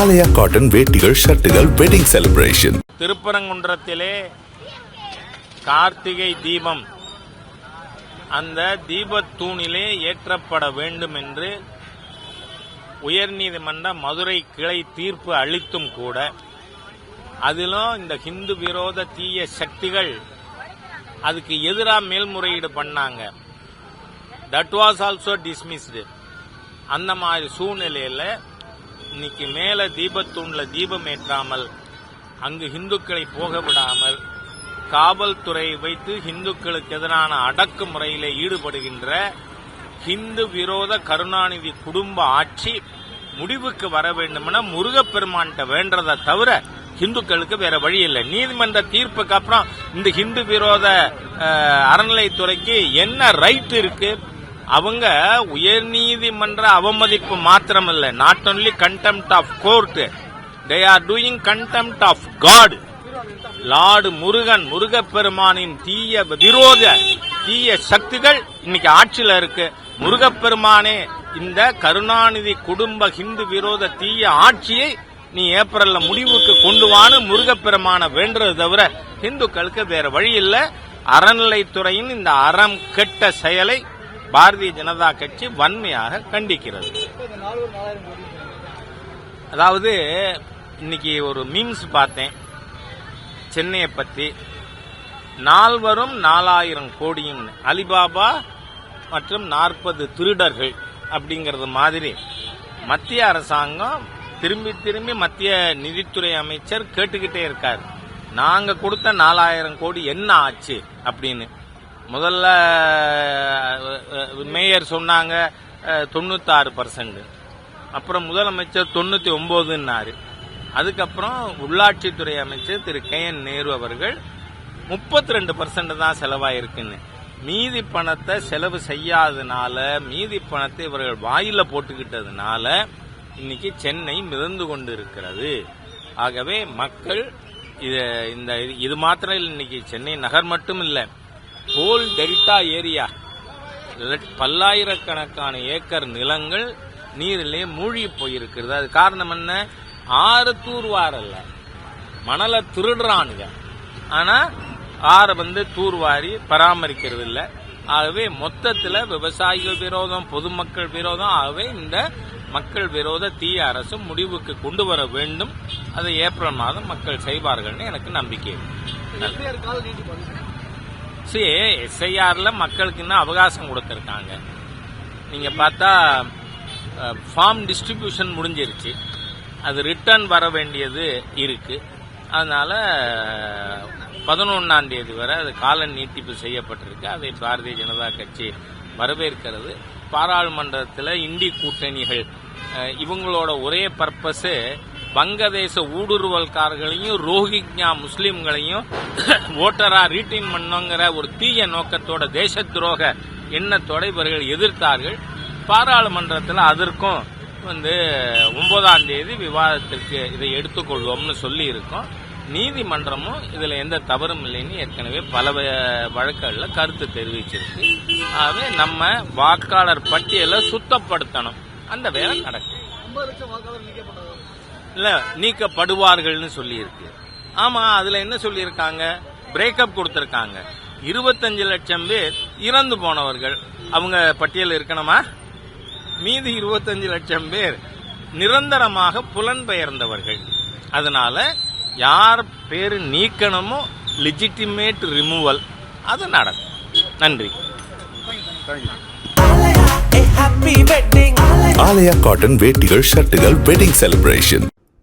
ஆலயா cotton வேட்டிகள் ஷர்ட்டுகள் wedding celebration திருப்பரங்குன்றத்திலே கார்த்திகை தீபம். அந்த தீபத்தூணிலே ஏற்றப்பட வேண்டும் என்று உயர்நீதிமன்ற மதுரை கிளை தீர்ப்பு அளித்தும் கூட அதிலும் இந்த ஹிந்து விரோத தீய சக்திகள் அதுக்கு எதிராக மேல்முறையீடு பண்ணாங்க. தட் வாஸ் ஆல்சோ டிஸ்மிஸ்டு அந்த மாதிரி சூழ்நிலையில் இன்னைக்கு மேல தீபத்தூண்ல தீபம் ஏற்றாமல் அங்கு இந்துக்களை போக விடாமல் காவல்துறை வைத்து இந்துக்களுக்கு எதிரான அடக்குமுறையில ஈடுபடுகின்ற ஹிந்து விரோத கருணாநிதி குடும்ப ஆட்சி முடிவுக்கு வர வேண்டுமென முருகப்பெருமான்கிட்ட வேண்டதை தவிர ஹிந்துக்களுக்கு வேற வழி இல்லை. நீதிமன்ற தீர்ப்புக்கு அப்புறம் இந்த ஹிந்து விரோத அறநிலைத்துறைக்கு என்ன ரைட் இருக்கு? அவங்க உயர்நீதிமன்ற அவமதிப்பு மாத்திரமல்ல. Not only contempt of court they are doing contempt of god lord Murugan முருகப்பெருமானின் தீய விரோத தீய சக்திகள் இன்னைக்கு ஆட்சியில இருக்கு. முருகப்பெருமானே இந்த கருணாநிதி குடும்ப ஹிந்து விரோத தீய ஆட்சியை நீ ஏப்ரல்ல முடிவுக்கு கொண்டு வான்னு முருகப்பெருமான வேண்டது தவிர இந்துக்களுக்கு வேற வழி இல்லை. அறநிலைத்துறையின் இந்த அறம் கெட்ட செயலை பாரதிய ஜனதா கட்சி வன்மையாக கண்டிக்கிறது. அதாவது இன்னைக்கு ஒரு மீம்ஸ் பார்த்தேன். சென்னையை பத்தி நால்வரும் நாலாயிரம் கோடியும் அலிபாபா மற்றும் நாற்பது திருடர்கள் அப்படிங்கறது மாதிரி மத்திய அரசாங்கம் திரும்பி திரும்பி மத்திய நிதித்துறை அமைச்சர் கேட்டுக்கிட்டே இருக்கார். நாங்க கொடுத்த நாலாயிரம் கோடி என்ன ஆச்சு அப்படின்னு. முதல்ல மேயர் சொன்னாங்க தொண்ணூத்தாறு பர்சன்ட் அப்புறம் முதலமைச்சர் தொண்ணூத்தி ஒன்பதுன்னாரு அதுக்கப்புறம் உள்ளாட்சித்துறை அமைச்சர் திரு கே என் நேரு அவர்கள் முப்பத்தி ரெண்டு பர்சன்ட் தான் செலவாயிருக்குன்னு. மீதி பணத்தை செலவு செய்யாதனால மீதி பணத்தை இவர்கள் வாயில போட்டுக்கிட்டதுனால இன்னைக்கு சென்னை மிதந்து கொண்டு இருக்கிறது ஆகவே மக்கள் இது இந்த இது மாத்திரம் இல்லை இன்னைக்கு சென்னை நகர் மட்டும் இல்லை ஹோல் டெல்டா ஏரியா. பல்லாயிரக்கணக்கான ஏக்கர் நிலங்கள் நீரிலே மூழ்கி போயிருக்கிறது. அது காரணம் என்ன? ஆறு தூர்வாரல்ல மணலை திருடுறானுங்க ஆனால் ஆறை வந்து தூர்வாரி பராமரிக்கிறது இல்லை. ஆகவே மொத்தத்தில் விவசாயிகள் விரோதம் பொதுமக்கள் விரோதம். ஆகவே இந்த மக்கள் விரோத தீய அரசு முடிவுக்கு கொண்டு வர வேண்டும். அதை ஏப்ரல் மாதம் மக்கள் செய்வார்கள்னு எனக்கு நம்பிக்கை இருக்கு. எஸ்ஐஆரில் மக்களுக்கு இன்னும் அவகாசம் கொடுத்துருக்காங்க. நீங்கள் பார்த்தா ஃபார்ம் டிஸ்ட்ரிபியூஷன் முடிஞ்சிருச்சு. அது ரிட்டர்ன் வர வேண்டியது இருக்குது அதனால் பதினொன்றாம் தேதி வரை அது கால நீட்டிப்பு செய்யப்பட்டிருக்கு. அதை பாரதிய ஜனதா கட்சி வரவேற்கிறது. பாராளுமன்றத்தில் இந்தி கூட்டணிகள் இவங்களோட ஒரே பர்பஸு வங்கதேச ஊடுருவல்காரர்களையும் ரோஹிங்யா முஸ்லீம்களையும் ஓட்டரா ரீட்டைன் பண்ணுங்கிற ஒரு தீய நோக்கத்தோட தேச துரோக எண்ணத்தோட இவர்கள் எதிர்த்தார்கள். பாராளுமன்றத்தில் அதற்கும் வந்து ஒன்பதாம் தேதி விவாதத்திற்கு இதை எடுத்துக்கொள்வோம்னு சொல்லி இருக்கோம் நீதிமன்றமும் இதில் எந்த தவறும் இல்லைன்னு ஏற்கனவே பல வழக்குகளில் கருத்து தெரிவிச்சிருக்கு. ஆகவே நம்ம வாக்காளர் பட்டியலை சுத்தப்படுத்தணும். அந்த வேலை நடக்கும் இல்ல நீக்கப்படுவார்கள்னு சொல்லி இருக்கு ஆமா அதுல என்ன சொல்லியிருக்காங்க? பிரேக்கப் கொடுத்திருக்காங்க. இருபத்தஞ்சு லட்சம் பேர் இறந்து போனவர்கள். அவங்க பட்டியல் இருக்கணுமா? மீதி இருபத்தஞ்சு லட்சம் பேர் நிரந்தரமாக புலன்பெயர்ந்தவர்கள். அதனால யார் பேர் நீக்கணுமோ லிஜிட்டிமேட் ரிமூவல் அது நடக்கும். நன்றி. ஆலயா காட்டன் வேட்டிகள் ஷர்ட்டுகள் வெட்டிங் செலிப்ரேஷன்